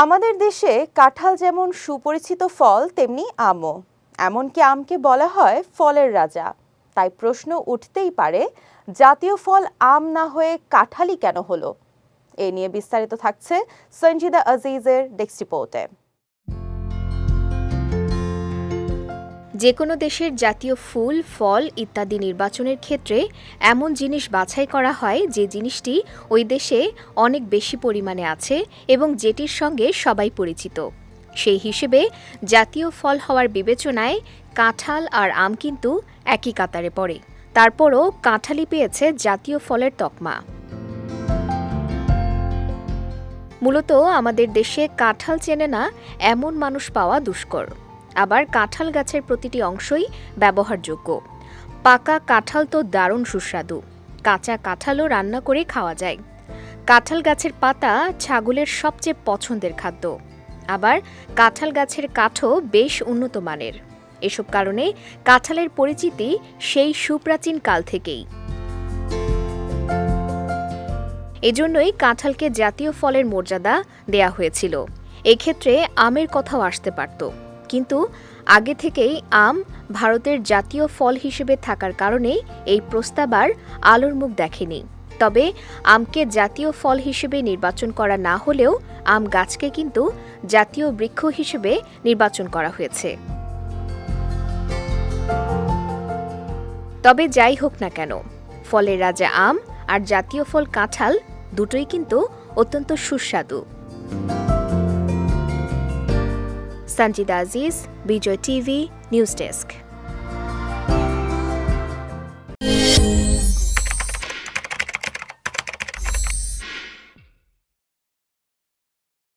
আমাদের দেশে কাঁঠাল যেমন সুপরিচিত ফল, তেমনি আমও। এমনকি আমকে বলা হয় ফলের রাজা। তাই প্রশ্ন উঠতেই পারে, জাতীয় ফল আম না হয়ে কাঁঠালই কেন হলো? এ নিয়ে বিস্তারিত থাকছে সঞ্জিদা আজিজের ডেস্ক রিপোর্টে। যে কোনো দেশের জাতীয় ফুল, ফল ইত্যাদি নির্বাচনের ক্ষেত্রে এমন জিনিস বাছাই করা হয় যে জিনিসটি ওই দেশে অনেক বেশি পরিমাণে আছে এবং যেটির সঙ্গে সবাই পরিচিত। সেই হিসেবে জাতীয় ফল হওয়ার বিবেচনায় কাঁঠাল আর আম কিন্তু একই কাতারে পড়ে। তারপরও কাঁঠালি পেয়েছে জাতীয় ফলের তকমা। মূলত আমাদের দেশে কাঁঠাল চেনে না, এমন মানুষ পাওয়া দুষ্কর। আবার কাঁঠাল গাছের প্রতিটি অংশই ব্যবহারযোগ্য। পাকা কাঁঠাল তো দারুণ সুস্বাদু। কাঁচা কাঁঠালও রান্না করে খাওয়া যায়। কাঁঠাল গাছের পাতা ছাগলের সবচেয়ে পছন্দের খাদ্য। আবার কাঁঠাল গাছের কাঠও বেশ উন্নত মানের। এসব কারণে কাঁঠালের পরিচিতি সেই সুপ্রাচীন কাল থেকেই। এজন্যই কাঁঠালকে জাতীয় ফলের মর্যাদা দেয়া হয়েছিল। এক্ষেত্রে আমের কথাও আসতে পারত। কিন্তু আগে থেকেই আম ভারতের জাতীয় ফল হিসেবে থাকার কারণেই এই প্রস্তাব আর আলোর মুখ দেখেনি। তবে আমকে জাতীয় ফল হিসেবে নির্বাচন করা না হলেও আম গাছকে কিন্তু জাতীয় বৃক্ষ হিসেবে নির্বাচন করা হয়েছে। তবে যাই হোক না কেন, ফলের রাজা আম আর জাতীয় ফল কাঁঠাল দুটোই কিন্তু অত্যন্ত সুস্বাদু। Sanjida Aziz Bijoy TV news desk.